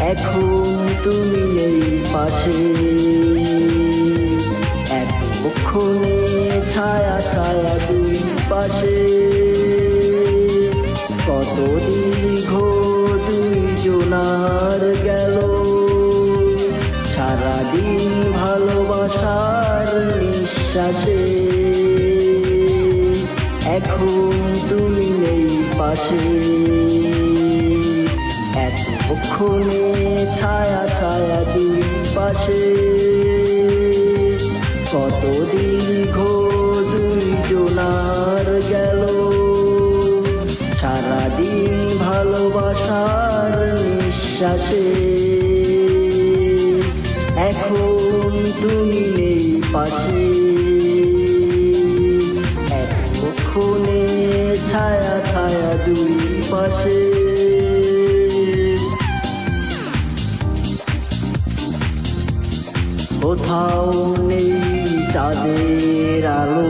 এখন তুমি নেই পাশে। এতক্ষণে ছায়া ছায়া দুই পাশে। কত দীর্ঘ দুই জোনার গেল। সারাদিন ভালোবাসার নিঃশ্বাসে। এখন তুমি নেই পাশে। এতক্ষণে ছায়া ছায়া দুই পাশে কত দীর্ঘ দুই জোনার গেল। সারাদিন ভালোবাসার নিঃশ্বাসে। এখন তুমি নেই পাশে। এতক্ষণে ছায়া ছায়া দুই পাশে কোথাও নেই চাঁদের আলো।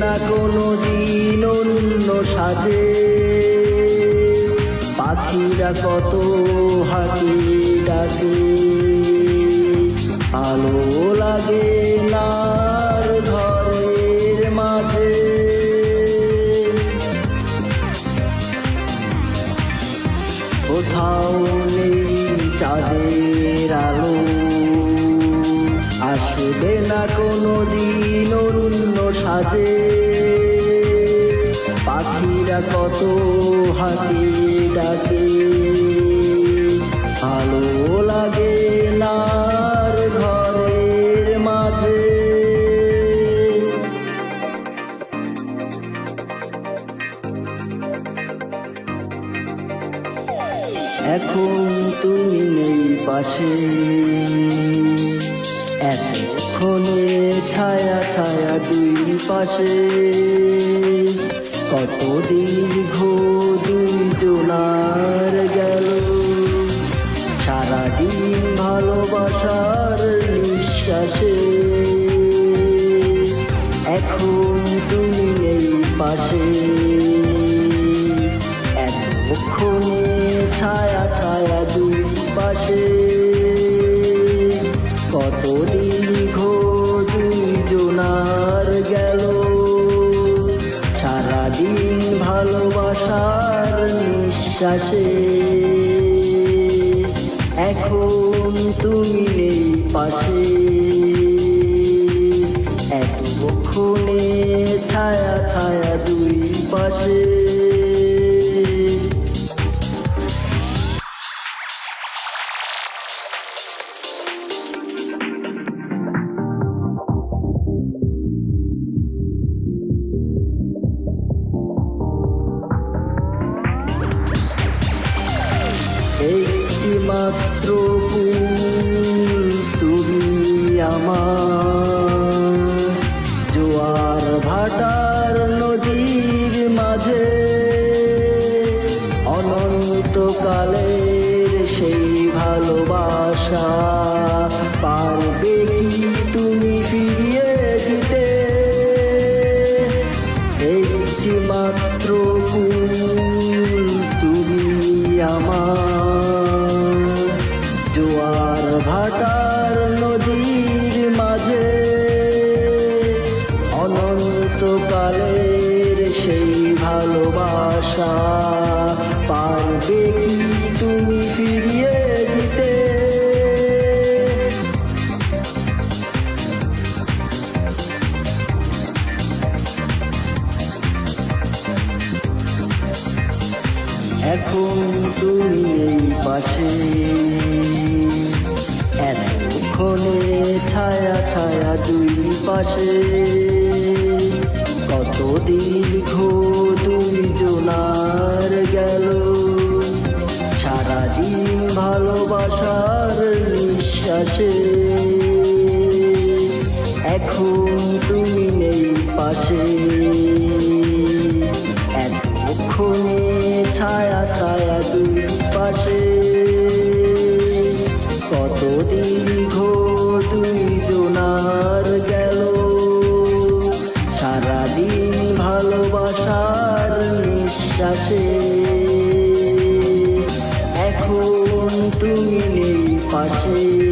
না কোনো দিন পাখিরা কত হাঁটি ডাকে। আলো লাগে নার ঘরের মাঝে। কোথাও নেই চাঁদের না কোনো দিন অন্য সাজে। পাখিরা কত হাতি ডাকে। ভালো লাগে নার ঘরের মাঝে। এখন তুমি নেই পাশে। এতক্ষণে ছায়া ছায়া দুই পাশে। কত দীর্ঘ দুই জোনার গেল। সারাদিন ভালোবাসার নিঃশ্বাসে। এখন তুমি নেই পাশে। ভালোবাসার নিঃশ্বাসে। এখন তুমি নেই পাশে। এতক্ষণে ছায়া ছায়া দুই পাশে। একটি মাত্র তুমি আমার ভাটার নদীর মাঝে অনন্তকালের সেই ভালোবাসা পারবে কি তুমি ফিরিয়ে দিতে? এখন তুমি এই পাশে। এতক্ষণে ছায়া ছায়া দুই পাশে। কত দীর্ঘ দুই জোনার গেল। সারাদিন ভালোবাসার নিঃশ্বাসে। এখন তুমি নেই পাশে। এতক্ষণে ছায়া ছায়া দুই ভালোবাসার এখন তুমি নেই পাশে।